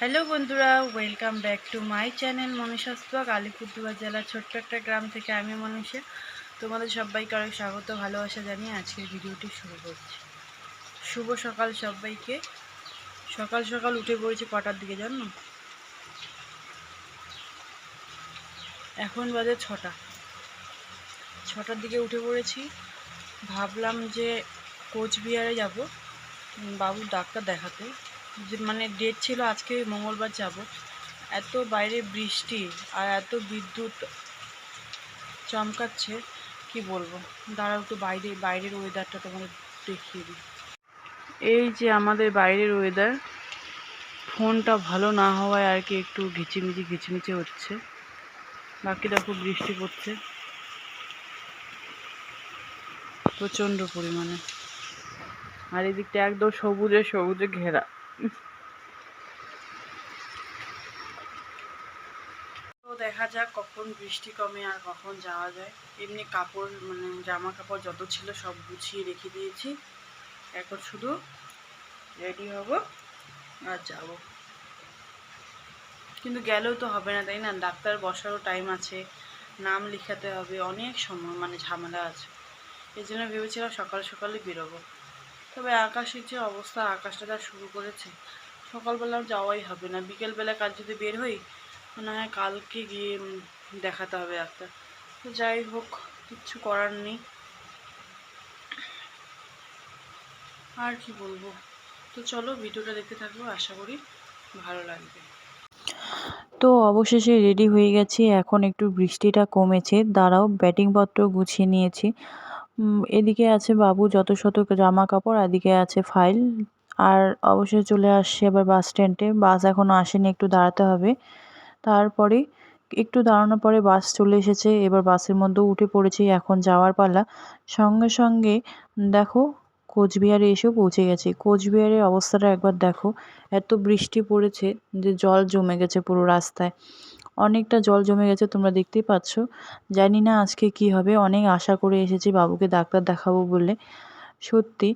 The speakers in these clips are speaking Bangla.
হ্যালো বন্ধুরা, welcome back to my channel মনুষ্যস্তক Alipurduar জেলার ছোট্ট একটা গ্রাম থেকে আমি মনুষ্য তোমাদের সবাইকে অনেক স্বাগত, ভালোবাসা জানিয়ে আজকের ভিডিওটি শুরু করছি। শুভ সকাল সবাইকে। সকাল সকাল উঠে পড়েছি কটার দিকে জানো? এখন বাজে ছটা। ছটার দিকে উঠে পড়েছি। ভাবলাম যে কোচবিহারে যাব বাবুর ডাক্তার দেখাতে। মানে ডেট ছিল, আজকে মঙ্গলবার যাব। এত বাইরে বৃষ্টি আর এত বিদ্যুৎ চমকাচ্ছে, কি বলব? দাঁড়াও একটু বাইরে, বাইরের ওয়েদারটা তোমাদের দেখিয়ে দিই। এই যে আমাদের বাইরের ওয়েদার ফোনটা ভালো না হওয়ায় আর কি একটু ঘিচিমিচি ঘিচিমিচি হচ্ছে। বাকি দেখো বৃষ্টি পড়ছে। প্রচণ্ড পরিমাণে। আর এদিকটা একদম সবুজে সবুজে ঘেরা। তো দেখা যাক কখন বৃষ্টি কমে আর কখন যাওয়া যায়। এমনি কাপড় মানে জামা কাপড় যত ছিল সব গুছিয়ে রেখে দিয়েছি। এখন শুধু রেডি হব আর যাব। কিন্তু গেলেও তো হবে না, তাই না? ডাক্তার বসারও টাইম আছে, নাম লিখাতে হবে, অনেক সময় মানে ঝামেলা আছে। এই জন্য ভেবেছিলাম সকাল সকালে বেরোবো। তবে আকাশের যে অবস্থা, আকাশটা যা শুরু করেছে। সকালবেলা যাওয়াই হবে না। বিকেলবেলা কাল যদি বের হই, মনে হয় কালকে গিয়ে দেখাতে হবে ডাক্তার তো যাই হোক, কিচ্ছু করার নেই। আর কি বলব? তো চলো, ভিডিওটা দেখতে থাকব আশা করি ভালো লাগবে। তো অবশেষে রেডি হয়ে গেছি। এখন একটু বৃষ্টিটা কমেছে। দাঁড়াও ব্যাটিংপত্র গুছিয়ে নিয়েছি। এদিকে আছে বাবু যত শত জামা কাপড় এদিকে আছে ফাইল। আর অবশেষে চলে আসছে এবার বাস স্ট্যান্ডে। বাস এখনও আসেনি, একটু দাঁড়াতে হবে। তারপরে একটু দাঁড়ানোর পরে বাস চলে এসেছে। এবার বাসের মধ্যেও উঠে পড়েছি, এখন যাওয়ার পালা। সঙ্গে সঙ্গে দেখো, কোচবিহারে এসেও পৌঁছে গেছি। কোচবিহারের অবস্থাটা একবার দেখো। এত বৃষ্টি পড়েছে যে জল জমে গেছে পুরো রাস্তায়। অনেকটা জল জমে গেছে, তোমরা দেখতেই পাচ্ছ। জানি না আজকে কি হবে, অনেক আশা করে এসেছি বাবুকে ডাক্তার দেখাবো বলে, সত্যি।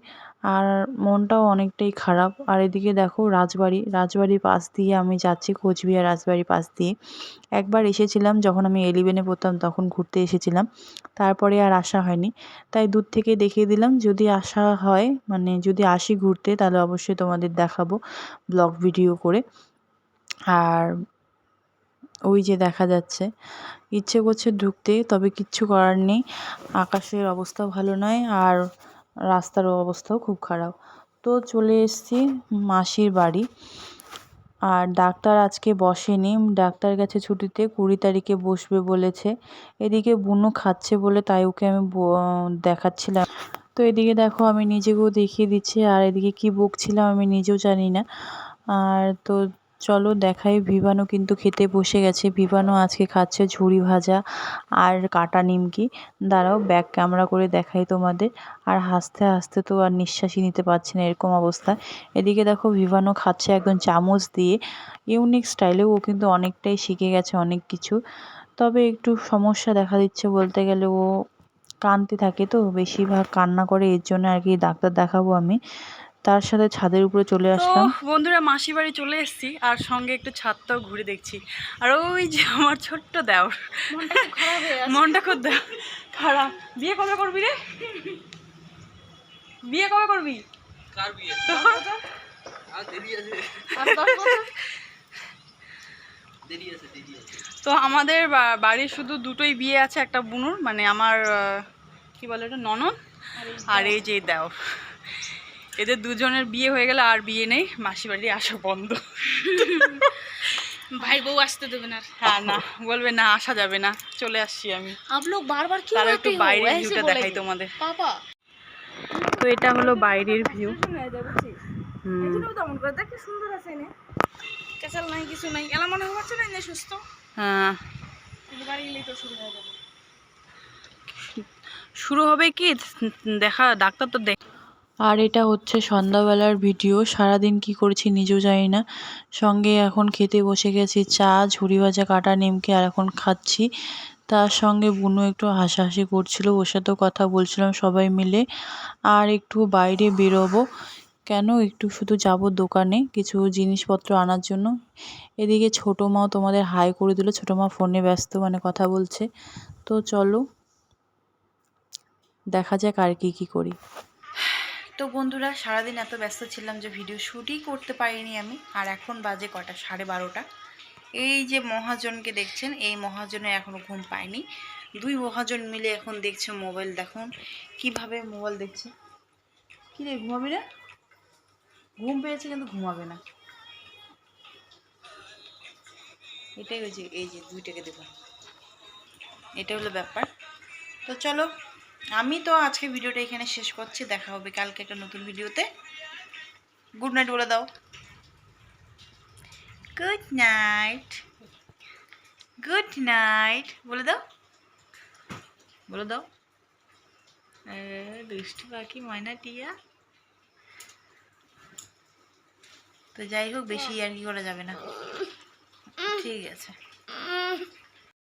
আর মনটাও অনেকটাই খারাপ। আর এদিকে দেখো রাজবাড়ি, রাজবাড়ির পাশ দিয়ে আমি যাচ্ছি কোচবিহার রাজবাড়ির পাশ দিয়ে। একবার এসেছিলাম, যখন আমি এলিভেনে পড়তাম, তখন ঘুরতে এসেছিলাম। তারপরে আর আসা হয়নি। তাই দূর থেকে দেখিয়ে দিলাম, যদি আসা হয় মানে যদি আসি ঘুরতে, তাহলে অবশ্যই তোমাদের দেখাবো ব্লগ ভিডিও করে। আর ওই যে দেখা যাচ্ছে। ইচ্ছে করছে ঢুকতে, তবে কিচ্ছু করার নেই। আকাশের অবস্থাও ভালো নয় আর রাস্তার অবস্থাও খুব খারাপ। তো চলে এসেছি মাসির বাড়ি। আর ডাক্তার আজকে বসেনি। ডাক্তার গেছে ছুটিতে কুড়ি তারিখে বসবে বলেছে। এদিকে বুনু খাচ্ছে বলে তাই ওকে আমি দেখাচ্ছিলাম। তো এদিকে দেখো আমি নিজেকেও দেখিয়ে দিচ্ছি। আর এদিকে কি বকছিলাম আমি নিজেও জানি না। আর তো চলো দেখাই ভিভানো কিন্তু খেতে বসে গেছে। ভিভানো আজকে খাচ্ছে ঝুড়ি ভাজা আর কাটা নিমকি। দাঁড়াও ব্যাক ক্যামেরা করে দেখাই তোমাদের। আর হাসতে হাসতে তো আর নিঃশ্বাসই নিতে পারছি না এরকম অবস্থা। এদিকে দেখো ভিভানো খাচ্ছে একদম চামচ দিয়ে। ইউনিক স্টাইলেও ও কিন্তু অনেকটাই শিখে গেছে অনেক কিছু। তবে একটু সমস্যা দেখা দিচ্ছে বলতে গেলে ও কাঁদতে থাকে তো, বেশিরভাগ কান্না করে, এর জন্য আর কি ডাক্তার দেখাবো আমি। তার সাথে ছাদের উপরে চলে আসলাম। বন্ধুরা মাসি বাড়ি চলে এসেছি আর সঙ্গে একটু ছাদটাও ঘুরে দেখছি। আর ওই যে আমার ছোট্ট দেওর। মনটা খুব দে- খারাপ। বিয়ে কবে করবি রে? বিয়ে কবে করবি? কার বিয়ে? তোর? আর দেরি আছে। দেরি আছে দেরি আছে। তো আমাদের বাড়ির শুধু দুটোই বিয়ে আছে একটা বুনুর মানে আমার কি বলে এটা ননদ আর এই যে দেও এদের দুজনের বিয়ে হয়ে গেলে আর বিয়ে নেই মাসি বাড়ি আসা বন্ধ। ভাই বউ আসতে দেবে না হ্যাঁ না বলবে না আসা যাবে না চলে আসছি আমি। বারবার কি একটু ভিউটা দেখাই তোমাদের। তো এটা হলো বাইরের ভিউ সুন্দর আছে নাই কিছু নাই। মনে না সুস্থ। হ্যাঁ। শুরু হবে কি? দেখা ডাক্তার তো দেখ আর এটা হচ্ছে সন্ধ্যাবেলার ভিডিও, সারাদিন কি করেছি নিজেও জানি না। সঙ্গে এখন খেতে বসে গেছি, চা, ঝুড়ি ভাজা, কাটা নিমকি আর এখন খাচ্ছি। তার সঙ্গে বুনু একটু হাসাহাসি করছিল, ওর সাথেও কথা বলছিলাম সবাই মিলে। আর একটু বাইরে বেরোবো, কেন একটু শুধু যাব দোকানে কিছু জিনিসপত্র আনার জন্য? এদিকে ছোটো মাও তোমাদের হাই করে দিল, ছোটো মা ফোনে ব্যস্ত মানে কথা বলছে। তো চলো, দেখা যাক আর কি কি করি। তো বন্ধুরা, সারাদিন এত ব্যস্ত ছিলাম যে ভিডিও শ্যুটই করতে পারিনি আমি। আর এখন বাজে কটা, সাড়ে বারোটা। এই যে মহাজনকে দেখছেন, এই মহাজনে এখনও ঘুম পায়নি। দুই মহাজন মিলে এখন দেখছে মোবাইল দেখুন কীভাবে মোবাইল দেখছে? কী রে ঘুমাবি না? ঘুম পেয়েছে কিন্তু ঘুমাবে না। এটাই হয়েছে এই যে দুইটাকে দেখুন এটা হলো ব্যাপার। তো চলো আমি তো আজকে ভিডিওটা এখানে শেষ করছি দেখা হবে কালকে একটা নতুন ভিডিওতে। গুড নাইট বলে দাও। গুড নাইট গুড নাইট বলে দাও। বলে দাও। এ, দুষ্টু পাখি ময়না টিয়া। তো যাই হোক বেশি আর কি করা যাবে না। ঠিক আছে।